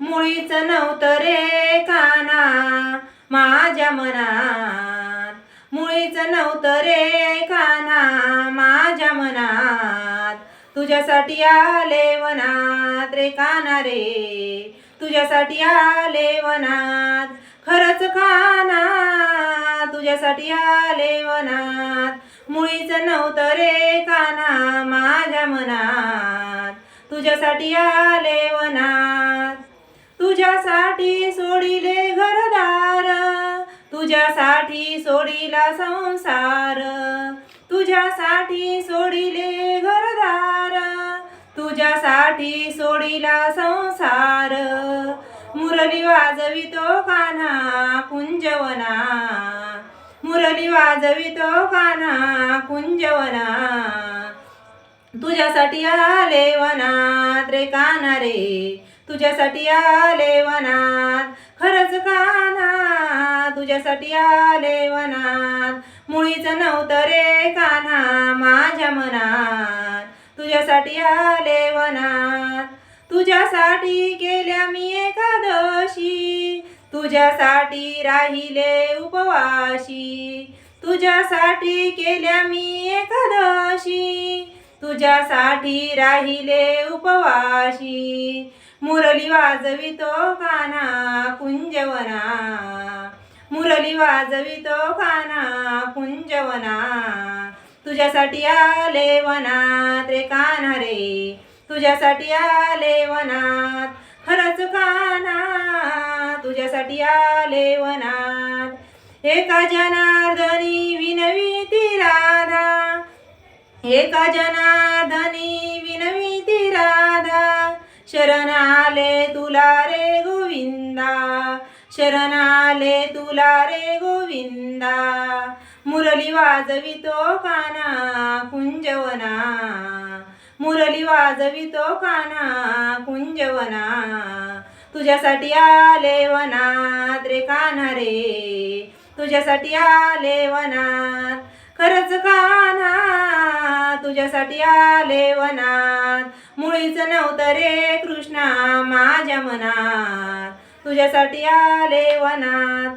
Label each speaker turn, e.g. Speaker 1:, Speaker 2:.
Speaker 1: मुळीच नव्हतं रे काना माझ्या मनात. मुळीच नव्हतं रे काना माझ्या मनात. तुझ्यासाठी आले वनात रे काना रे. तुझ्यासाठी आले वनात. खरंच काना तुझ्यासाठी आले वनात. मुळीच नव्हतं रे काना माझ्या मनात. तुझ्यासाठी आले वनात. तुझ्यासाठी सोडिला संसार. तुझ्यासाठी सोडिले घरदार. तुझ्यासाठी सोडिला संसार. मुरली वाजवितो कान्हा कुंजवना. मुरली वाजवितो कान्हा कुंजवना. तुझ्यासाठी आले वनात रे काना रे. तुझ्यासाठी आले वनात. खरंच काना तुझ्यासाठी आले वनात. मुळीच नव्हतं रे कान्हा माझ्या मनात. तुझ्यासाठी आले वनात. तुझ्यासाठी केल्या मी एकादशी. तुझ्यासाठी राहिले उपवाशी. तुझ्यासाठी केल्या मी एकादशी. तुझ्यासाठी राहिले उपवाशी. मुरली वाजवितो काना वाजवितो काना कुंजवना तुझ्यासाठी आले वनात रे काना रे. तुझ्यासाठी आले वनात खरंच काना तुझ्यासाठी आले वनात एका जनार्दनी विनवी ती राधा. एका जनार्दनी विनवी ती राधा. शरण आले तुला रे गोविंदा शरण आले तुला रे गोविंदा. मुरली वाजवितो काना कुंजवना. मुरली वाजवितो काना कुंजवना. तुझ्यासाठी आले वनात रे कान्हा रे. तुझ्यासाठी आले वनात. खरंच कान्हा तुझ्यासाठी आले वनात. मुळीच नव्हतं रे कृष्णा माझ्या मनात. तुझ्यासाठी आले वनात.